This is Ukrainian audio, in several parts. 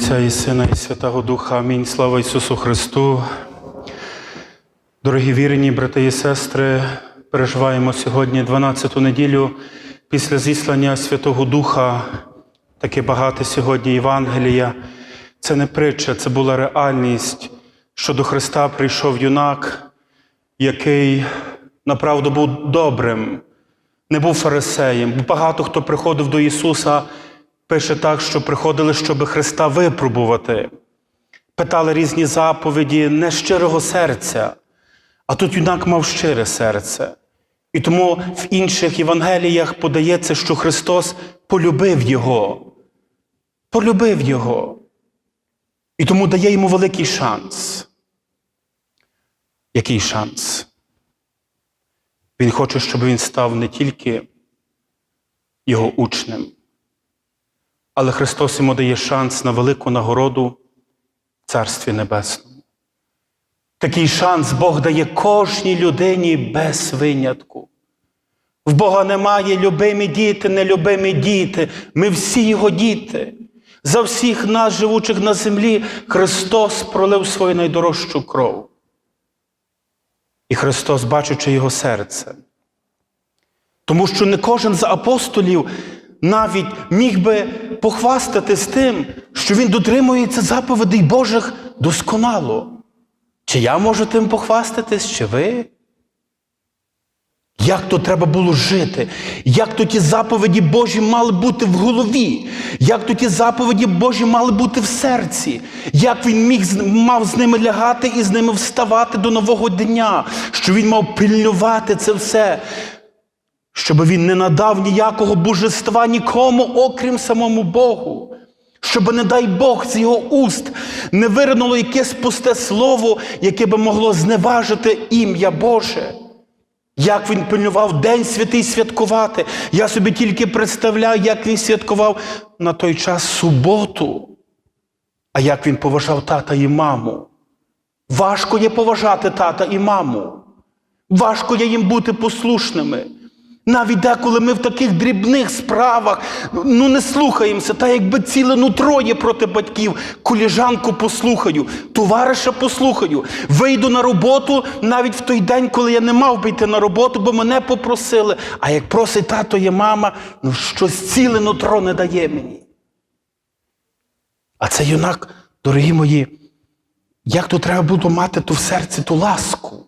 Отця і Сина, і Святого Духа. Амінь. Слава Ісусу Христу. Дорогі вірені, брати і сестри, переживаємо сьогодні 12-ту неділю після зіслання Святого Духа. Таке багате сьогодні Євангелія. Це не притча, це була реальність, що до Христа прийшов юнак, який направду був добрим, не був фарисеєм. Багато хто приходив до Ісуса, пише так, що приходили, щоб Христа випробувати. Питали різні заповіді не з щирого серця. А тут юнак мав щире серце. І тому в інших Євангеліях подається, що Христос полюбив Його. Полюбив Його. І тому дає йому великий шанс. Який шанс? Він хоче, щоб він став не тільки його учнем, але Христос йому дає шанс на велику нагороду в Царстві Небесному. Такий шанс Бог дає кожній людині без винятку. В Бога немає любимі діти, нелюбимі діти. Ми всі Його діти. За всіх нас, живучих на землі, Христос пролив свою найдорожчу кров. І Христос, бачучи Його серце. Тому що не кожен з апостолів навіть міг би похвастатись тим, що він дотримується заповідей Божих досконало. Чи я можу тим похвастатись, чи ви? Як то треба було жити? Як то ті заповіді Божі мали бути в голові? Як то ті заповіді Божі мали бути в серці? Як він міг мав з ними лягати і з ними вставати до нового дня? Що він мав пильнувати це все? Щоб він не надав ніякого божества нікому, окрім самому Богу. Щоб, не дай Бог, з його уст не виринуло якесь пусте слово, яке би могло зневажити ім'я Боже. Як він пильнував День святий святкувати. Я собі тільки представляю, як він святкував на той час суботу. А як він поважав тата і маму. Важко є поважати тата і маму. Важко є їм бути послушними. Навіть деколи ми в таких дрібних справах ну не слухаємося, та якби ціле нутро є проти батьків, коліжанку послухаю, товариша послухаю, вийду на роботу навіть в той день, коли я не мав би йти на роботу, бо мене попросили. А як просить тато і мама, ну щось ціле нутро не дає мені. А це юнак, дорогі мої, як то треба було мати ту в серці ту ласку.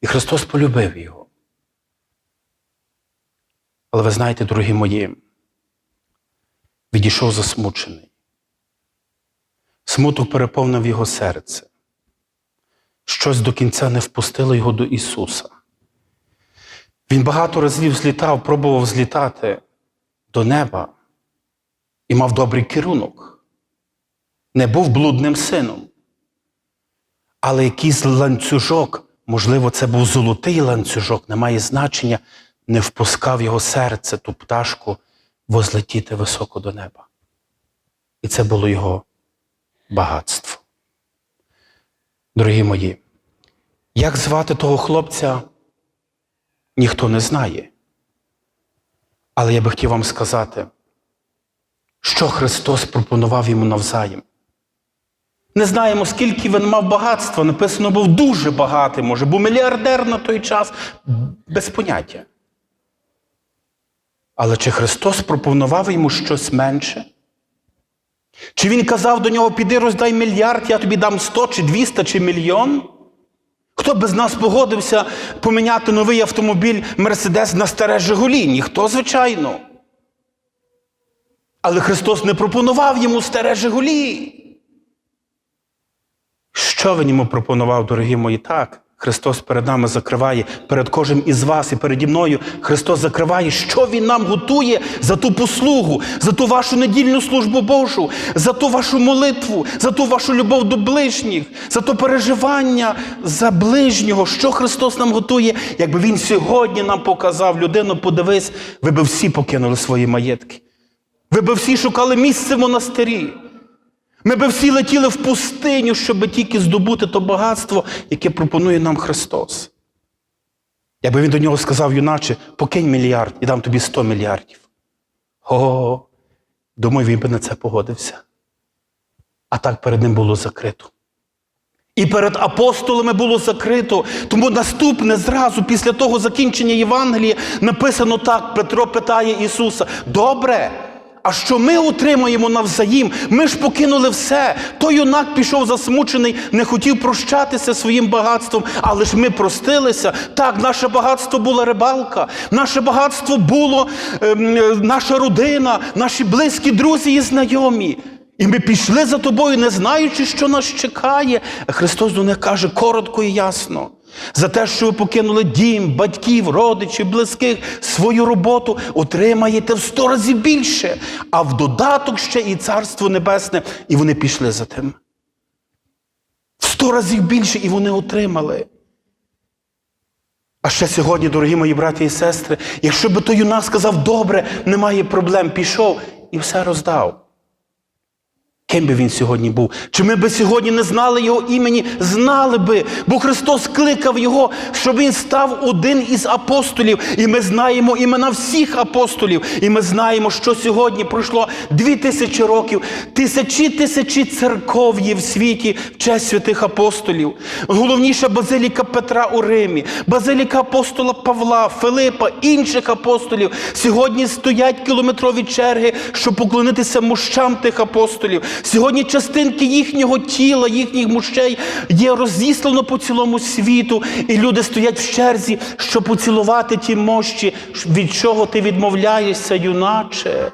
І Христос полюбив його. Але ви знаєте, дорогі мої, відійшов засмучений. Смуток переповнив його серце. Щось до кінця не впустило його до Ісуса. Він багато разів злітав, пробував злітати до неба і мав добрий керунок. Не був блудним сином. Але якийсь ланцюжок, можливо, це був золотий ланцюжок, не має значення, не впускав його серце, ту пташку, возлетіти високо до неба. І це було його багатство. Дорогі мої, як звати того хлопця, ніхто не знає. Але я би хотів вам сказати, що Христос пропонував йому навзаєм. Не знаємо, скільки він мав багатства. Написано, був дуже багатий, може, був мільярдер на той час, без поняття. Але чи Христос пропонував йому щось менше? Чи Він казав до нього, піди роздай мільярд, я тобі дам 100 чи 200 чи мільйон? Хто б з нас погодився поміняти новий автомобіль Мерседес на старе Жигулі? Ніхто, звичайно. Але Христос не пропонував йому старе Жигулі. Що він йому пропонував, дорогі мої? Так, Христос перед нами закриває, перед кожним із вас і переді мною Христос закриває, що Він нам готує за ту послугу, за ту вашу недільну службу Божу, за ту вашу молитву, за ту вашу любов до ближніх, за то переживання за ближнього, що Христос нам готує, якби Він сьогодні нам показав, людину, подивись, ви би всі покинули свої маєтки. Ви би всі шукали місце в монастирі. Ми би всі летіли в пустиню, щоб тільки здобути то багатство, яке пропонує нам Христос. Якби він до нього сказав, юначе, покинь мільярд і дам тобі 100 мільярдів. О, думаю, він би на це погодився. а так перед ним було закрито. І перед апостолами було закрито. Тому наступне зразу після того закінчення Євангелія написано так: Петро питає Ісуса: Добре, а що ми отримаємо навзаїм? Ми ж покинули все. Той юнак пішов засмучений, не хотів прощатися своїм багатством, але ж ми простилися. Так, наше багатство була рибалка, наше багатство було ем, е, наша родина, наші близькі друзі і знайомі. І ми пішли за тобою, не знаючи, що нас чекає. Христос до них каже коротко і ясно. За те, що ви покинули дім, батьків, родичів, близьких, свою роботу, отримаєте в сто разів більше, а в додаток ще і Царство Небесне, і вони пішли за тим. В сто разів більше, і вони отримали. А ще сьогодні, дорогі мої браті і сестри, якщо би той юнак сказав, добре, немає проблем, пішов і все роздав. Ким би він сьогодні був? Чи ми би сьогодні не знали його імені? Знали би, бо Христос кликав його, щоб він став один із апостолів. І ми знаємо імена всіх апостолів. І ми знаємо, що сьогодні пройшло дві тисячі років, тисячі тисячі церков є в світі в честь святих апостолів. Головніша базиліка Петра у Римі, базиліка апостола Павла, Филипа, інших апостолів. Сьогодні стоять кілометрові черги, щоб поклонитися мощам тих апостолів. Сьогодні частинки їхнього тіла, їхніх мощей є розіслано по цілому світу, і люди стоять в черзі, щоб поцілувати ті мощі, від чого ти відмовляєшся, юначе.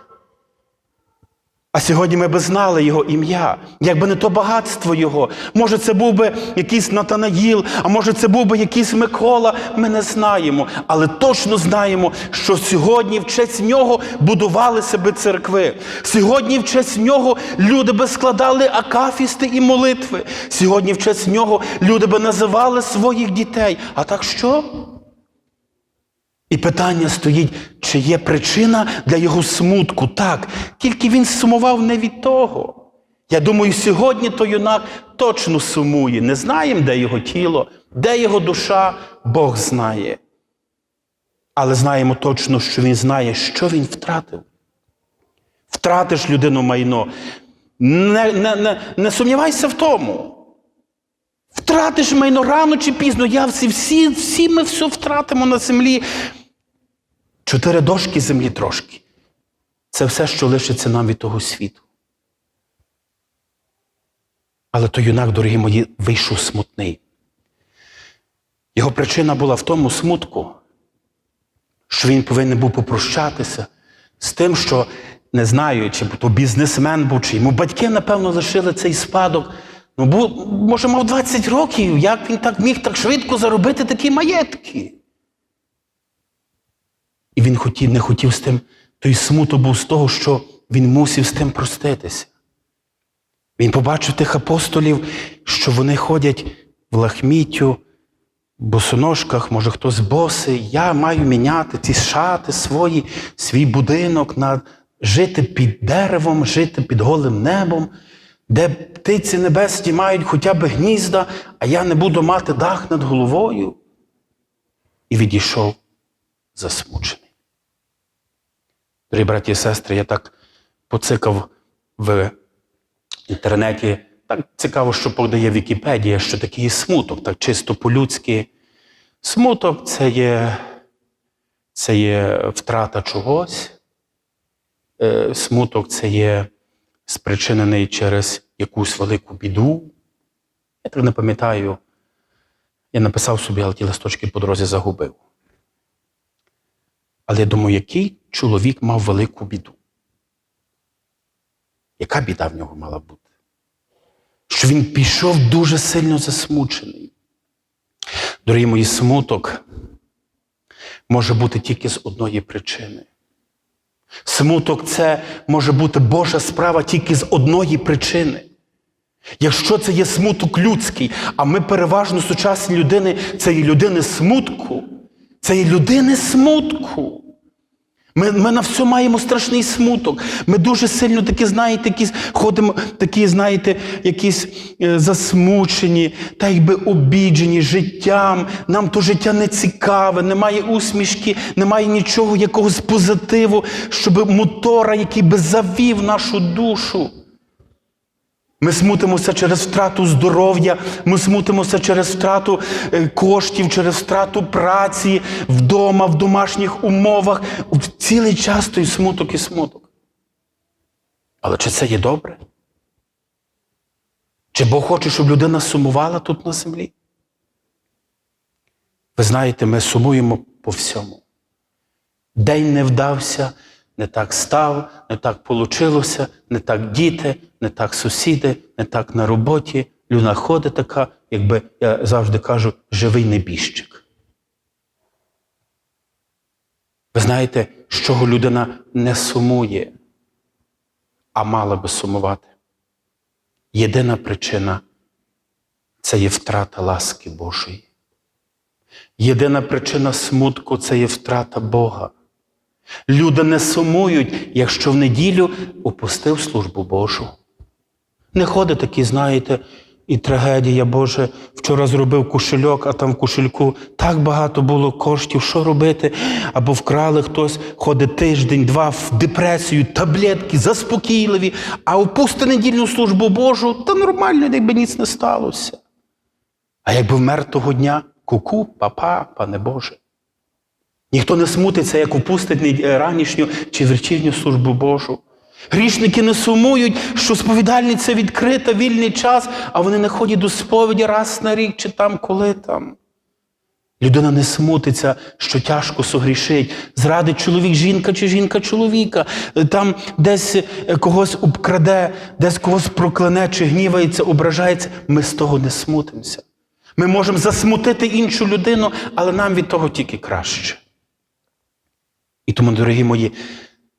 А сьогодні ми би знали його ім'я, якби не то багатство його. Може, це був би якийсь Натанаїл, а може, це був би якийсь Микола. Ми не знаємо, але точно знаємо, що сьогодні в честь нього будували себе церкви. Сьогодні в честь нього люди би складали акафісти і молитви. Сьогодні в честь нього люди би називали своїх дітей. А так що? І питання стоїть, чи є причина для його смутку? Так, тільки він сумував не від того. Я думаю, сьогодні той юнак точно сумує. Не знаємо, де його тіло, де його душа, Бог знає. Але знаємо точно, що він знає, що він втратив. Втратиш людину майно. Не, не, не, не сумнівайся в тому. Втратиш майно рано чи пізно. Я всі, всі, всі ми все втратимо на землі. Чотири дошки землі трошки. Це все, що лишиться нам від того світу. Але той юнак, дорогі мої, вийшов смутний. Його причина була в тому смутку, що він повинен був попрощатися з тим, що не знаю, чи то бізнесмен був, чи йому батьки, напевно, лишили цей спадок. Ну, бо, може, мав 20 років, як він так міг так швидко заробити такі маєтки? І він хотів, не хотів з тим, той смуток був з того, що він мусив з тим проститися. Він побачив тих апостолів, що вони ходять в лахміттю, босоножках, може хтось босий. Я маю міняти ці шати свої, свій будинок, на жити під деревом, жити під голим небом, де птиці небесні мають хоча б гнізда, а я не буду мати дах над головою. І відійшов засмучений. Дорогі браті і сестри, я так поцикав в інтернеті. Так цікаво, що подає Вікіпедія, що такий смуток, так чисто по-людськи. Смуток це є, це є втрата чогось. Е, Смуток це є спричинений через якусь велику біду. Я так не пам'ятаю. Я написав собі, але ті листочки по дорозі загубив. Але я думаю, який чоловік мав велику біду? Яка біда в нього мала бути? Що він пішов дуже сильно засмучений. Дорогі мої, смуток може бути тільки з одної причини. Смуток це може бути Божа справа тільки з одної причини. Якщо це є смуток людський, а ми переважно сучасні людини, це є людини смутку, це є людини смутку. Ми, ми на все маємо страшний смуток. Ми дуже сильно такі, знаєте, якісь ходимо, такі, знаєте, якісь е, засмучені, та якби обіджені життям. Нам то життя не цікаве, немає усмішки, немає нічого, якогось позитиву, щоб мотора, який би завів нашу душу. Ми смутимося через втрату здоров'я, ми смутимося через втрату е, коштів, через втрату праці вдома, в домашніх умовах. Цілий час той смуток і смуток. Але чи це є добре? Чи Бог хоче, щоб людина сумувала тут на землі? Ви знаєте, ми сумуємо по всьому. День не вдався, не так став, не так получилося, не так діти, не так сусіди, не так на роботі. Людина ходить така, якби я завжди кажу, живий небіжчик. Ви знаєте, з чого людина не сумує, а мала би сумувати? Єдина причина це є втрата ласки Божої. Єдина причина смутку це є втрата Бога. Люди не сумують, якщо в неділю опустив службу Божу. Не ходить такий, знаєте, і трагедія, Боже, вчора зробив кошельок, а там в кошельку так багато було коштів, що робити? Або вкрали хтось, ходить тиждень, два в депресію, таблетки заспокійливі, а опусти недільну службу Божу, та нормально, якби ніц не сталося. А якби вмер того дня, ку-ку, папа, пане Боже. Ніхто не смутиться, як упустить ранішню чи вечірню службу Божу. Грішники не сумують, що сповідальниця відкрита, вільний час, а вони не ходять до сповіді раз на рік чи там, коли там. Людина не смутиться, що тяжко согрішить. Зрадить чоловік жінка чи жінка чоловіка. Там десь е, когось обкраде, десь когось прокляне, чи гнівається, ображається. Ми з того не смутимося. Ми можемо засмутити іншу людину, але нам від того тільки краще. І тому, дорогі мої,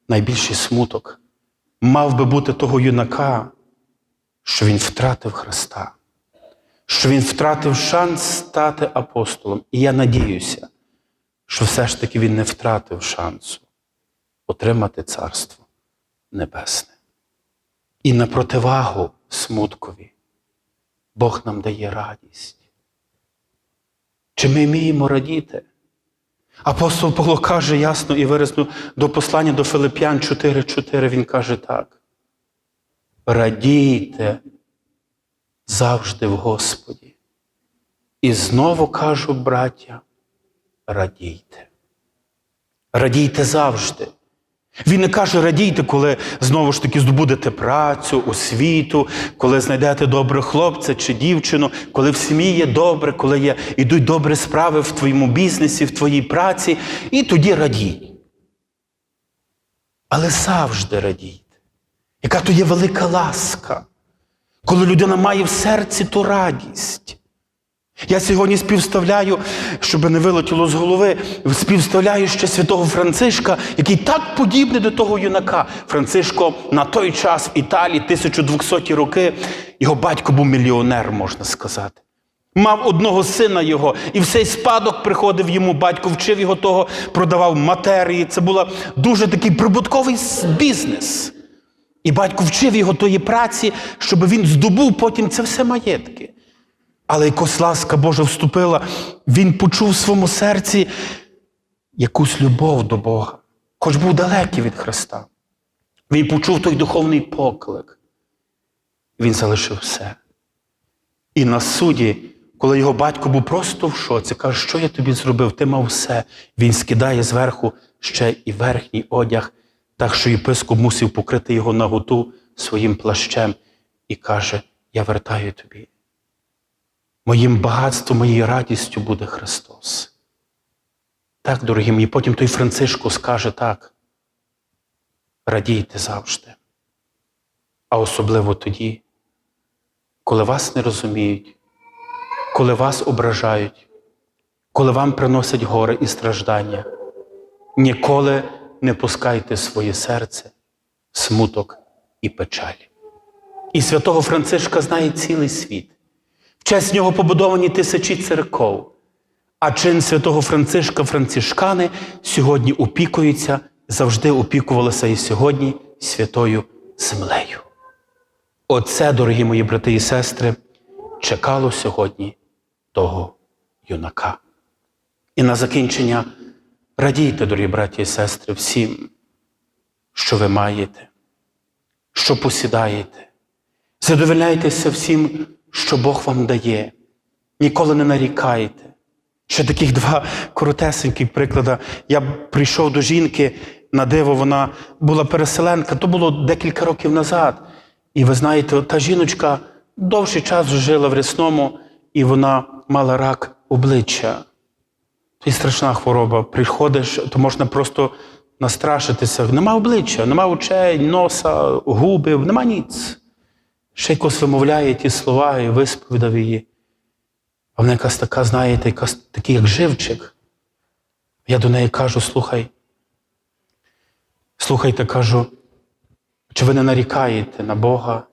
найбільший смуток мав би бути того юнака, що він втратив Христа, що він втратив шанс стати апостолом. І я надіюся, що все ж таки він не втратив шансу отримати Царство Небесне. І на противагу смуткові Бог нам дає радість. Чи ми вміємо радіти? Апостол Павло каже ясно і виразно до послання до Филип'ян 4.4, він каже так. Радійте завжди в Господі. І знову кажу, браття, радійте. Радійте завжди. Він не каже радійте, коли знову ж таки здобудете працю, освіту, коли знайдете доброго хлопця чи дівчину, коли в сім'ї є добре, коли є, йдуть добрі справи в твоєму бізнесі, в твоїй праці, і тоді радій. Але завжди радійте. Яка то є велика ласка, коли людина має в серці ту радість. Я сьогодні співставляю, щоб не вилетіло з голови, співставляю ще святого Францишка, який так подібний до того юнака. Францишко на той час в Італії, 1200 роки, його батько був мільйонер, можна сказати. Мав одного сина його, і всей спадок приходив йому, батько вчив його того, продавав матерії. Це був дуже такий прибутковий бізнес. І батько вчив його тої праці, щоб він здобув потім це все маєтки. Але якось ласка Божа вступила, він почув в своєму серці якусь любов до Бога, хоч був далекий від Христа. Він почув той духовний поклик. Він залишив все. І на суді, коли його батько був просто в шоці, каже, що я тобі зробив? Ти мав все. Він скидає зверху ще і верхній одяг, так що єпископ мусив покрити його наготу своїм плащем і каже: Я вертаю тобі. Моїм багатством, моєю радістю буде Христос. Так, дорогі мої, потім той Францишко скаже так. Радійте завжди. А особливо тоді, коли вас не розуміють, коли вас ображають, коли вам приносять горе і страждання. Ніколи не пускайте своє серце смуток і печаль. І святого Францишка знає цілий світ. Честь нього побудовані тисячі церков. А чин святого Францишка Францишкани сьогодні опікуються, завжди опікувалися і сьогодні святою землею. Оце, дорогі мої брати і сестри, чекало сьогодні того юнака. І на закінчення радійте, дорогі браті і сестри, всім, що ви маєте, що посідаєте. Задовольняйтеся всім, що Бог вам дає. Ніколи не нарікайте. Ще таких два коротесеньких приклади. Я прийшов до жінки на диво, вона була переселенка, то було декілька років назад. І ви знаєте, та жіночка довший час жила в рясному, і вона мала рак обличчя. Це страшна хвороба. Приходиш, то можна просто настрашитися. Нема обличчя, нема очей, носа, губи, нема ніц. Ще якось вимовляє ті слова і висповідав її. А вона якась така, знаєте, якась такий, як живчик. Я до неї кажу: слухай, слухайте, кажу, чи ви не нарікаєте на Бога?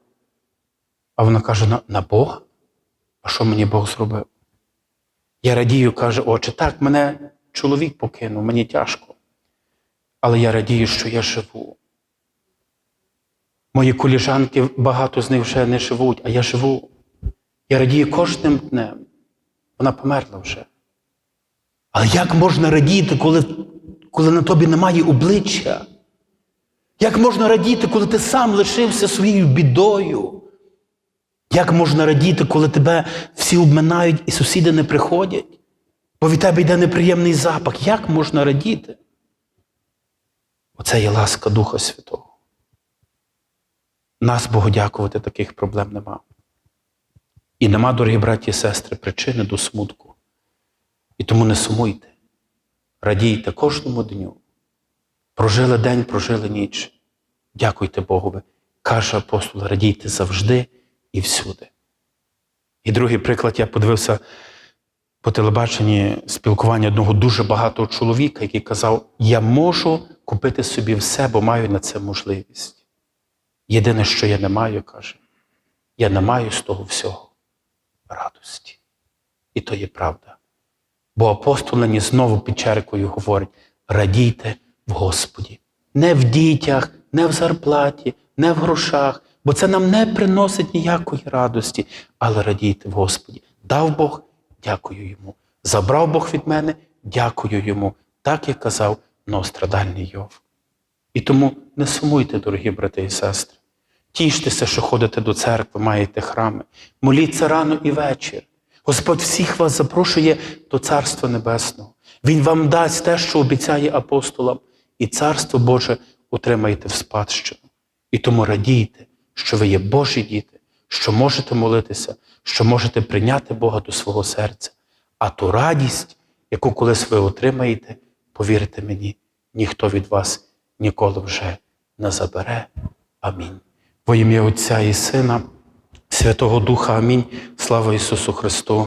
А вона каже: на, на Бога? А що мені Бог зробив? Я радію, каже, отче, так, мене чоловік покинув, мені тяжко. Але я радію, що я живу. Мої коліжанки, багато з них вже не живуть, а я живу. Я радію кожним днем. Вона померла вже. Але як можна радіти, коли, коли на тобі немає обличчя? Як можна радіти, коли ти сам лишився своєю бідою? Як можна радіти, коли тебе всі обминають і сусіди не приходять? Бо від тебе йде неприємний запах. Як можна радіти? Оце є ласка Духа Святого. Нас, Богу дякувати, таких проблем нема. І нема, дорогі браті і сестри, причини до смутку. І тому не сумуйте, радійте кожному дню. Прожили день, прожили ніч. Дякуйте Богові. Каже апостол, радійте завжди і всюди. І другий приклад, я подивився по телебаченні спілкування одного дуже багатого чоловіка, який казав: Я можу купити собі все, бо маю на це можливість. Єдине, що я не маю, каже, я не маю з того всього радості. І то є правда. Бо апостол нині знову під черкою говорить: радійте в Господі. Не в дітях, не в зарплаті, не в грошах, бо це нам не приносить ніякої радості, але радійте в Господі. Дав Бог, дякую йому. Забрав Бог від мене, дякую йому, так як казав новострадальний Йов. І тому не сумуйте, дорогі брати і сестри. Тіштеся, що ходите до церкви, маєте храми, моліться рано і вечір. Господь всіх вас запрошує до Царства Небесного. Він вам дасть те, що обіцяє апостолам, і Царство Боже отримаєте в спадщину. І тому радійте, що ви є Божі діти, що можете молитися, що можете прийняти Бога до свого серця. А ту радість, яку колись ви отримаєте, повірте мені, ніхто від вас ніколи вже не забере. Амінь. Во ім'я Отця і Сина, Святого Духа Амінь. Слава Ісусу Христу!